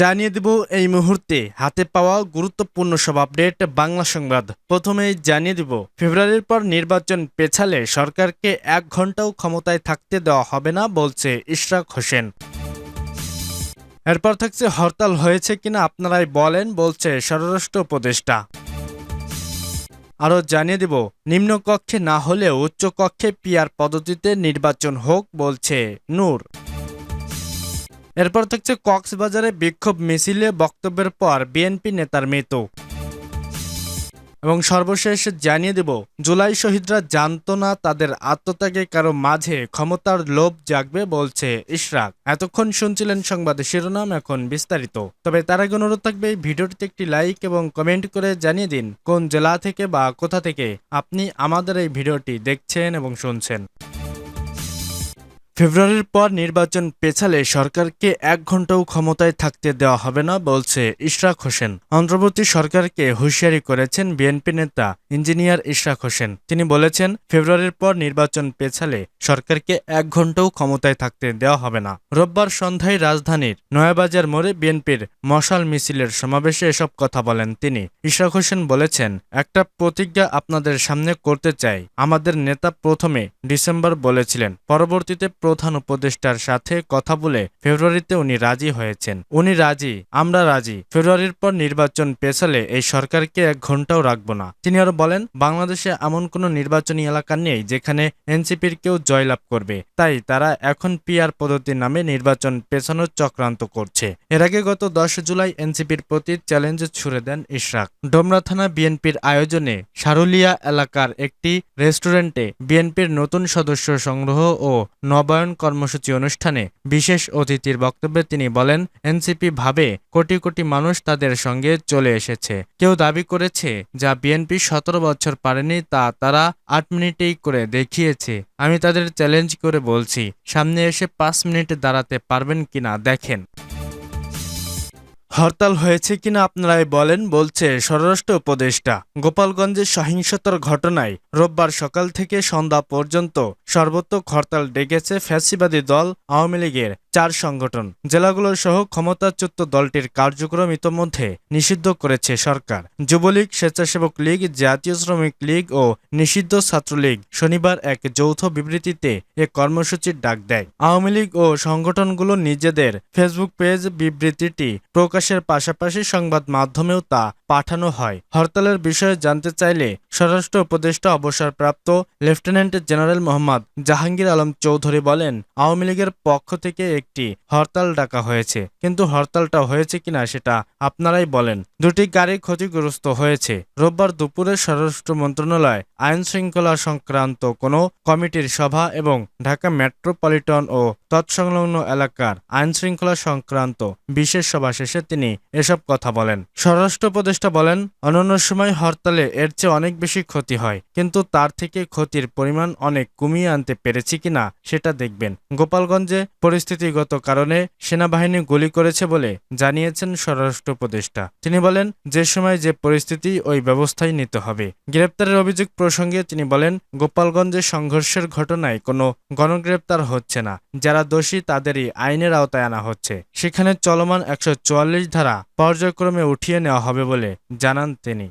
জানিয়ে দেব এই মুহূর্তে হাতে পাওয়া গুরুত্বপূর্ণ সব আপডেট বাংলা সংবাদ। প্রথমেই জানিয়ে দেব, ফেব্রুয়ারির পর নির্বাচন পেছালে সরকারকে এক ঘন্টাও ক্ষমতায় থাকতে দেওয়া হবে না বলছে ইশরাক হোসেন। এরপর থাকছে, হরতাল হয়েছে কিনা আপনারাই বলেন বলছে স্বরাষ্ট্র উপদেষ্টা। আরও জানিয়ে দেব নিম্নকক্ষে না হলেও উচ্চকক্ষে পিয়ার পদ্ধতিতে নির্বাচন হোক বলছে নূর। এরপর থাকছে কক্সবাজারে বিক্ষোভ মিছিলে বক্তব্যের পর বিএনপি নেতার মৃত্যু। এবং সর্বশেষ জানিয়ে দেব, জুলাই শহীদরা জানতো না তাদের আত্মত্যাগে কারও মাঝে ক্ষমতার লোভ জাগবে বলছে ইশরাক। এতক্ষণ শুনছিলেন সংবাদ শিরোনাম, এখন বিস্তারিত। তবে তার আগে অনুরোধ থাকবে এই ভিডিওটিতে একটি লাইক এবং কমেন্ট করে জানিয়ে দিন কোন জেলা থেকে বা কোথা থেকে আপনি আমাদের এই ভিডিওটি দেখছেন এবং শুনছেন। ফেব্রুয়ারির পর নির্বাচন পেছালে সরকারকে এক ঘন্টাও ক্ষমতায় থাকতে দেওয়া হবে না বলছে ইশরাক হোসেন। অন্তর্বর্তী সরকারকে হুঁশিয়ারি করেছেন বিএনপি নেতা ইঞ্জিনিয়ার ইশরাক হোসেন। তিনি বলেছেন, ফেব্রুয়ারির পর নির্বাচন পেছালে সরকারকে এক ঘন্টাও ক্ষমতায় থাকতে দেওয়া হবে না। রোববার সন্ধ্যায় রাজধানীর নয়াবাজার মোড়ে বিএনপির মশাল মিছিলের সমাবেশে এসব কথা বলেন তিনি। ইশরাক হোসেন বলেছেন, একটা প্রতিজ্ঞা আপনাদের সামনে করতে চাই। আমাদের নেতা প্রথমে ডিসেম্বর বলেছিলেন, পরবর্তীতে প্রধান উপদেষ্টার সাথে কথা বলে ফেব্রুয়ারিতে উনি রাজি হয়েছেন। উনি রাজি, আমরা রাজি। ফেব্রুয়ারির পর নির্বাচন পেছালে এই সরকারকে এক ঘন্টাও রাখব না। তিনি আরও বলেন, বাংলাদেশে এমন কোনো নির্বাচনী এলাকা নেই যেখানে এনসিপির কেউ জয়লাভ করবে। তাই তারা এখন পিআর পদ্ধতির নামে নির্বাচন পেছানোর চক্রান্ত করছে। এর আগে গত দশ জুলাই এনসিপির প্রতি চ্যালেঞ্জ ছুড়ে দেন ইশরাক। ডোমরা থানা বিএনপির আয়োজনে সারুলিয়া এলাকার একটি রেস্টুরেন্টে বিএনপির নতুন সদস্য সংগ্রহ ও নবায়ন কর্মসূচি অনুষ্ঠানে বিশেষ অতিথির বক্তব্যে তিনি বলেন, এনসিপি ভাবে কোটি কোটি মানুষ তাদের সঙ্গে চলে এসেছে। কেউ দাবি করেছে যা বিএনপি সতেরো বছর পারেনি তা তারা আট মিনিটেই করে দেখিয়েছে। আমি তাদের চ্যালেঞ্জ করে বলছি, সামনে এসে পাঁচ মিনিট দাঁড়াতে পারবেন কিনা দেখেন। হরতাল হয়েছে কিনা আপনারাই বলেন, বলছে স্বরাষ্ট্র উপদেষ্টা। গোপালগঞ্জের সহিংসতার ঘটনায় রোববার সকাল থেকে সন্ধ্যা পর্যন্ত সর্বত্র হরতাল ডেকেছে ফ্যাসিবাদী দল আওয়ামী লীগের। চার সংগঠন। জেলাগুলো সহ ক্ষমতাচ্যুত দলটির কার্যক্রম ইতোমধ্যে নিষিদ্ধ করেছে সরকার। যুবলীগ, স্বেচ্ছাসেবক লীগ, জাতীয় শ্রমিক লীগ ও নিষিদ্ধ ছাত্রলীগ শনিবার এক যৌথ বিবৃতিতে এ কর্মসূচির ডাক দেয়। আওয়ামী লীগ ও সংগঠনগুলো নিজেদের ফেসবুক পেজ বিবৃতিটি প্রকাশের পাশাপাশি সংবাদ মাধ্যমেও তা পাঠানো হয়। হরতালের বিষয়ে জানতে চাইলে স্বরাষ্ট্র উপদেষ্টা অবসরপ্রাপ্ত লেফটেন্যান্ট জেনারেল মোহাম্মদ জাহাঙ্গীর আলম চৌধুরী বলেন, আওয়ামী লীগের পক্ষ থেকে একটি হরতাল ডাকা হয়েছে। কিন্তু হরতালটা হয়েছে কিনা সেটা আপনারাই বলেন। দুটি গাড়ি ক্ষতিগ্রস্ত হয়েছে। রোববার দুপুরে স্বরাষ্ট্র মন্ত্রণালয় আইন শৃঙ্খলা সংক্রান্ত কোনো কমিটির সভা এবং ঢাকা মেট্রোপলিটন ও তৎসংলগ্ন এলাকার আইন শৃঙ্খলা সংক্রান্ত বিশেষ সভা শেষে তিনি এসব কথা বলেন। স্বরাষ্ট্র উপদেষ্টা বলেন অন্যান্য সময় হরতালে এর চেয়ে অনেক বেশি ক্ষতি হয়, কিন্তু তার থেকে ক্ষতির পরিমাণ অনেক কমিয়ে আনতে পেরেছি কিনা সেটা দেখবেন। গোপালগঞ্জে পরিস্থিতিগত কারণে সেনাবাহিনী গুলি করেছে বলে জানিয়েছেন স্বরাষ্ট্র উপদেষ্টা। তিনি বলেন, যে সময় যে পরিস্থিতি, ওই ব্যবস্থাই নিতে হবে। গ্রেপ্তারের অভিযোগ প্রসঙ্গে তিনি বলেন, গোপালগঞ্জে সংঘর্ষের ঘটনায় কোনো গণগ্রেপ্তার হচ্ছে না। যারা দোষী, তাদেরই আইনের আওতায় আনা হচ্ছে। সেখানে চলমান একশো চুয়াল্লিশ ধারা পর্যায়ক্রমে উঠিয়ে নেওয়া হবে বলে জানান তিনি।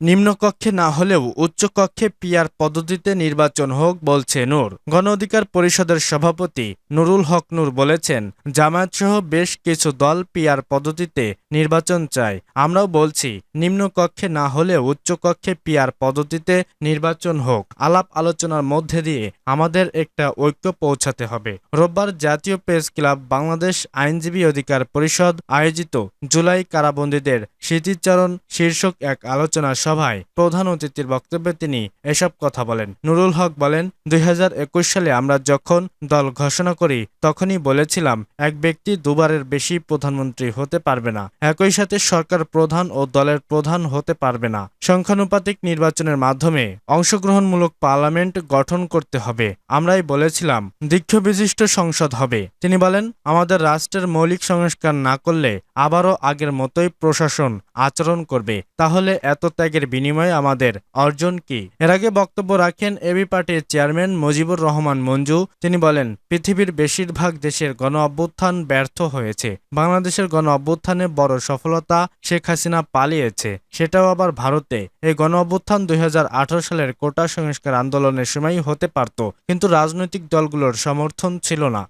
নিম্নকক্ষে না হলেও উচ্চকক্ষে পিয়ার পদ্ধতিতে নির্বাচন হোক বলছে নূর। গণ অধিকার পরিষদের সভাপতি নুরুল হক নূর বলেছেন, জামায়াতসহ বেশ কিছু দল পিয়ার পদ্ধতিতে নির্বাচন চায়। আমরাও বলছি, নিম্নকক্ষে না হলেও উচ্চকক্ষে পিয়ার পদ্ধতিতে নির্বাচন হোক। আলাপ আলোচনার মধ্যে দিয়ে আমাদের একটা ঐক্য পৌঁছাতে হবে। রোববার জাতীয় প্রেস ক্লাব বাংলাদেশ আইনজীবী অধিকার পরিষদ আয়োজিত জুলাই কারাবন্দীদের স্মৃতিচারণ শীর্ষক এক আলোচনা সভায় প্রধান অতিথির বক্তব্যে তিনি এসব কথা বলেন। নুরুল হক বলেন, দুই হাজার একুশ সালে আমরা যখন দল ঘোষণা করি, তখনই বলেছিলাম, এক ব্যক্তি দুবারের বেশি প্রধানমন্ত্রী হতে পারবে না। একই সাথে সরকার প্রধান ও দলের প্রধান হতে পারবে না। সংখ্যানুপাতিক নির্বাচনের মাধ্যমে অংশগ্রহণমূলক পার্লামেন্ট গঠন করতে হবে। আমরাই বলেছিলাম দীক্ষ বিশিষ্ট সংসদ হবে। তিনি বলেন, আমাদের রাষ্ট্রের মৌলিক সংস্কার না করলে আবারও আগের মতোই প্রশাসন আচরণ করবে। তাহলে এত ত্যাগের বিনিময়ে আমাদের অর্জন কি? এর আগে বক্তব্য রাখেন এবি পার্টির চেয়ারম্যান মুজিবুর রহমান মঞ্জু। তিনি বলেন, পৃথিবীর বেশিরভাগ দেশের গণ অভ্যুত্থান ব্যর্থ হয়েছে। বাংলাদেশের গণ অভ্যুত্থানে বড় সফলতা শেখ হাসিনা পালিয়েছে। সেটাও আবার ভারতে। এই গণ অভ্যুত্থান দুই হাজার আঠেরো সালের কোটা সংস্কার আন্দোলনের সময়ই হতে পারত, কিন্তু রাজনৈতিক দলগুলোর সমর্থন ছিল না।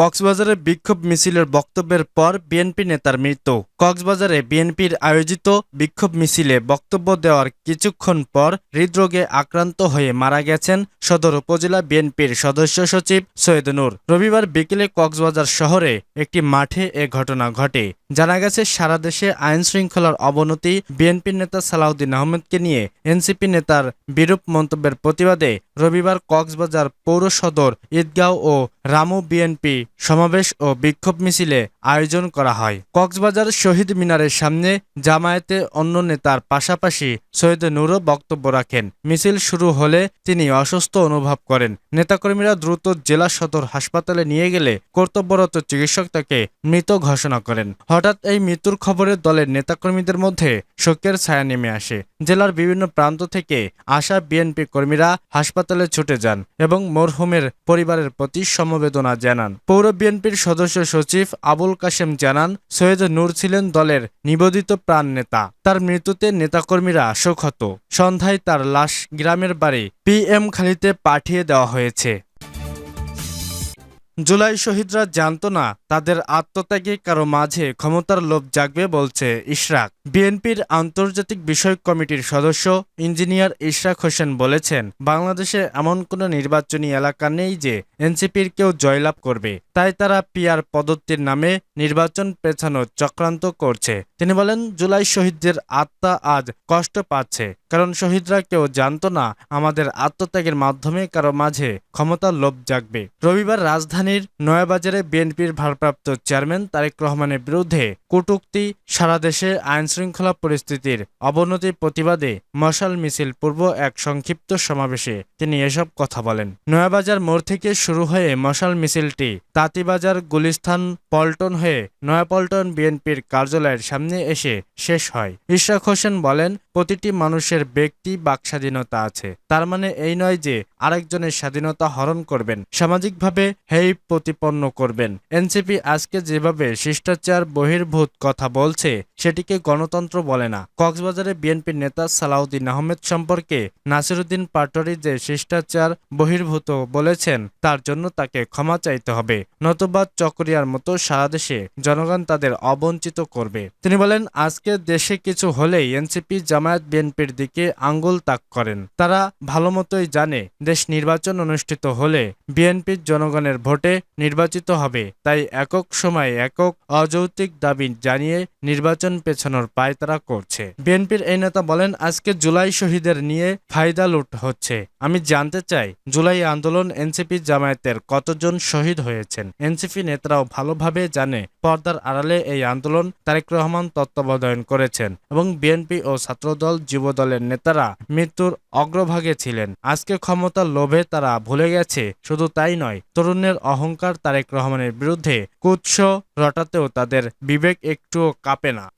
কক্সবাজারে বিক্ষোভ মিছিলের বক্তব্যের পর বিএনপি নেতার মৃত্যু। কক্সবাজারে বিএনপির আয়োজিত বিক্ষোভ মিছিলে বক্তব্য দেওয়ার কিছুক্ষণ পর হৃদরোগে আক্রান্ত হয়ে মারা গেছেন সদর উপজেলা বিএনপির সদস্য সচিব সৈয়দ নূর। রবিবার বিকেলে কক্সবাজার শহরে একটি মাঠে এ ঘটনা ঘটে। জানা গেছে, সারা দেশে আইন শৃঙ্খলার অবনতি বিএনপি নেতা সালাউদ্দিন আহমেদকে নিয়ে এনসিপি নেতার বিরূপ মন্তব্যের প্রতিবাদে রবিবার কক্সবাজার পৌর সদর, ঈদগাঁও ও রামু বিএনপি সমাবেশ ও বিক্ষোভ মিছিলে আয়োজন করা হয়। কক্সবাজার শহীদ মিনারের সামনে জামায়াতে অন্য নেতার পাশাপাশি সৈয়দ নূরও বক্তব্য রাখেন। মিছিল শুরু হলে তিনি অসুস্থ অনুভব করেন। নেতাকর্মীরা দ্রুত জেলা সদর হাসপাতালে নিয়ে গেলে কর্তব্যরত চিকিৎসক তাকে মৃত ঘোষণা করেন। হঠাৎ এই মৃত্যুর খবরে দলের নেতাকর্মীদের মধ্যে শোকের ছায়া নেমে আসে। জেলার বিভিন্ন প্রান্ত থেকে আসা বিএনপি কর্মীরা হাসপাতালে ছুটে যান এবং মরহুমের পরিবারের প্রতি সমবেদনা জানান। পৌর বিএনপির সদস্য সচিব আবুল কাশেম জানান, সৈয়দ নূর ছিলেন দলের নিবেদিত প্রাণ নেতা। তার মৃত্যুতে নেতাকর্মীরা শোকহত সন্ধ্যায় তার লাশ গ্রামের বাড়ি পিএম খালিতে পাঠিয়ে দেওয়া হয়েছে। জুলাই শহীদরা জানত না, তাদের আত্মত্যাগে কারও মাঝে ক্ষমতার লোভ জাগবে বলছে ইশরাক। বিএনপির আন্তর্জাতিক বিষয়ক কমিটির সদস্য ইঞ্জিনিয়ার ইশরাক হোসেন বলেছেন, বাংলাদেশে এমন কোনো নির্বাচনী এলাকা নেই যে এনসিপির কেউ জয়লাভ করবে। তাই তারা পিয়ার পদ্ধতির নামে নির্বাচন পেছানোর চক্রান্ত করছে। তিনি বলেন, জুলাই শহীদদের আত্মা আজ কষ্ট পাচ্ছে, কারণ শহীদরা কেউ জানতো না আমাদের আত্মত্যাগের মাধ্যমে কারও মাঝে ক্ষমতা লোভ জাগবে। রবিবার রাজধানীর নয়াবাজারে বিএনপির ভারপ্রাপ্ত চেয়ারম্যান তারেক রহমানের বিরুদ্ধে কটূক্তি সারা দেশে আইন শৃঙ্খলা পরিস্থিতির অবনতির প্রতিবাদে মশাল মিছিল পূর্ব এক সংক্ষিপ্ত সমাবেশে তিনি এসব কথা বলেন। নয়াবাজার মোড় থেকে শুরু হয়ে মশাল মিছিলটি তাঁতিবাজার গুলিস্তান পল্টন হয়ে নয়াপল্টন বিএনপির কার্যালয়ের সামনে এসে শেষ হয়। ইশরাক হোসেন বলেন, প্রতিটি মানুষের ব্যক্তি বাক স্বাধীনতা আছে। তার মানে এই নয় যে আরেকজনের স্বাধীনতা হরণ করবেন, সামাজিকভাবে হেই প্রতিপন্ন করবেন। এনসিপি আজকে যেভাবে শিষ্টাচার, বহির্ভূত কথা বলছে, সেটিকে গণতন্ত্র বলে না। কক্সবাজারে বিএনপির নেতা সালাউদ্দিন আহমেদ সম্পর্কে নাসিরুদ্দিন পাটোয়ারি যে শিষ্টাচার বহির্ভূত বলেছেন, তার জন্য তাকে ক্ষমা চাইতে হবে। নতুবা চকরিয়ার মতো সারা দেশে জনগণ তাদের অবঞ্চিত করবে। তিনি বলেন, আজকে দেশে কিছু হলেই এনসিপি জামায়াত বিএনপির দিকে আঙ্গুল তাক করেন। তারা ভালো মতোই জানে, দেশ নির্বাচন অনুষ্ঠিত হলে বিএনপির জনগণের ভোটে নির্বাচিত হবে। তাই একক সময়ে একক অযৌক্তিক দাবি জানিয়ে নির্বাচন পেছানোর পায় তারা করছে। বিএনপির এই নেতা বলেন, আজকে জুলাই শহীদের নিয়ে ফায়দা লুট হচ্ছে। আমি জানতে চাই, জুলাই আন্দোলন এনসিপি জামায়াতের কতজন শহীদ হয়েছেন? এনসিপি নেতারাও ভালোভাবে জানে, পর্দার আড়ালে এই আন্দোলন তারেক রহমান তত্ত্বাবধান করেছেন এবং বিএনপি ও ছাত্রদল যুবদলের নেতারা মৃত্যুর অগ্রভাগে ছিলেন। আজকে ক্ষমতার লোভে তারা ভুলে গেছে, শুধু তাই নয়, তরুণের অহংকার তারেক রহমানের বিরুদ্ধে কুৎস রটাতেও তাদের বিবেক একটুও কাঁপে না।